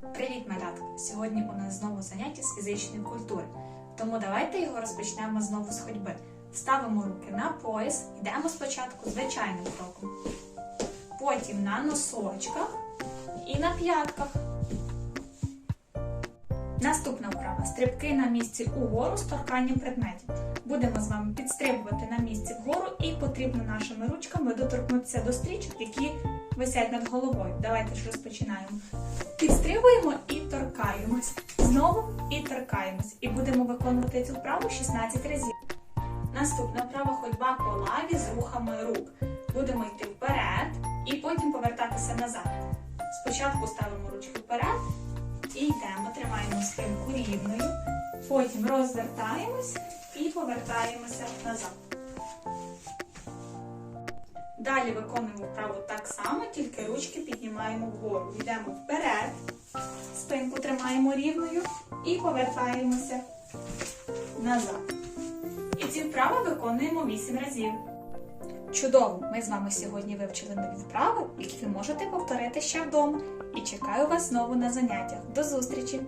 Привіт, малятка! Сьогодні у нас знову заняття з фізичної культури. Тому давайте його розпочнемо знову з ходьби. Ставимо руки на пояс, йдемо спочатку звичайним кроком. Потім на носочках і на п'ятках. Наступна вправа стрибки на місці угору з торканням предметів. Будемо з вами підстрибувати на місці вгору і потрібно нашими ручками доторкнутися до стрічок, які висять над головою. Давайте ж розпочинаємо. Підстрибуємо і торкаємось. Знову і торкаємось. І будемо виконувати цю вправу 16 разів. Наступна вправа ходьба по лаві з рухами рук. Будемо йти вперед і потім повертатися назад. Спочатку ставимо ручки вперед і йдемо, тримаємо. Потім розвертаємось і повертаємося назад. Далі виконуємо вправу так само, тільки ручки піднімаємо вгору. Йдемо вперед, спинку тримаємо рівною і повертаємося назад. І ці вправи виконуємо 8 разів. Чудово! Ми з вами сьогодні вивчили нові вправи, які ви можете повторити ще вдома. І чекаю вас знову на заняттях. До зустрічі!